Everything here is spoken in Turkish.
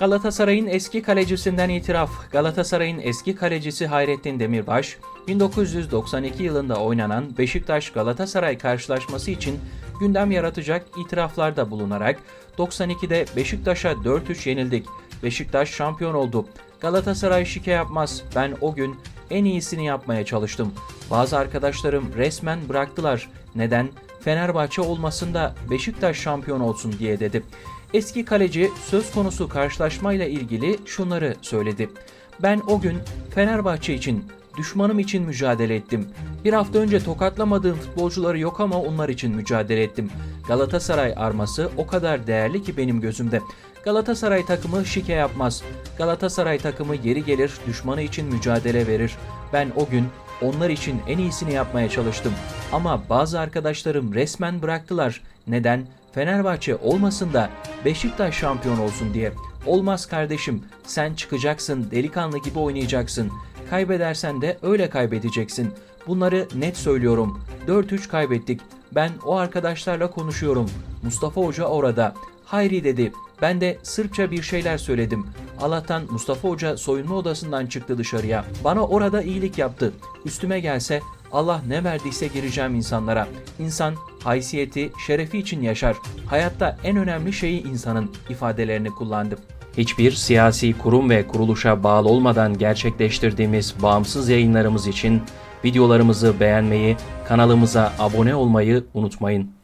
Galatasaray'ın eski kalecisinden itiraf. Galatasaray'ın eski kalecisi Hayrettin Demirbaş, 1992 yılında oynanan Beşiktaş-Galatasaray karşılaşması için gündem yaratacak itiraflarda bulunarak 92'de Beşiktaş'a 4-3 yenildik. Beşiktaş şampiyon oldu. Galatasaray şike yapmaz. Ben o gün en iyisini yapmaya çalıştım. Bazı arkadaşlarım resmen bıraktılar. Neden? Fenerbahçe olmasın da Beşiktaş şampiyon olsun diye dedi. Eski kaleci söz konusu karşılaşmayla ilgili şunları söyledi. Ben o gün Fenerbahçe için, düşmanım için mücadele ettim. Bir hafta önce tokatlamadığım futbolcuları yok ama onlar için mücadele ettim. Galatasaray arması o kadar değerli ki benim gözümde. Galatasaray takımı şike yapmaz. Galatasaray takımı yeri gelir düşmanı için mücadele verir. Ben o gün onlar için en iyisini yapmaya çalıştım. Ama bazı arkadaşlarım resmen bıraktılar. Neden? Fenerbahçe olmasın da Beşiktaş şampiyon olsun diye. Olmaz kardeşim. Sen çıkacaksın, delikanlı gibi oynayacaksın. Kaybedersen de öyle kaybedeceksin. Bunları net söylüyorum. 4-3 kaybettik. Ben o arkadaşlarla konuşuyorum. Mustafa Hoca orada. Hayri dedi. Ben de Sırpça bir şeyler söyledim. Allah'tan Mustafa Hoca soyunma odasından çıktı dışarıya. Bana orada iyilik yaptı. Üstüme gelse Allah ne verdiyse gireceğim insanlara. İnsan haysiyeti, şerefi için yaşar. Hayatta en önemli şeyi insanın ifadelerini kullandı. Hiçbir siyasi kurum ve kuruluşa bağlı olmadan gerçekleştirdiğimiz bağımsız yayınlarımız için videolarımızı beğenmeyi, kanalımıza abone olmayı unutmayın.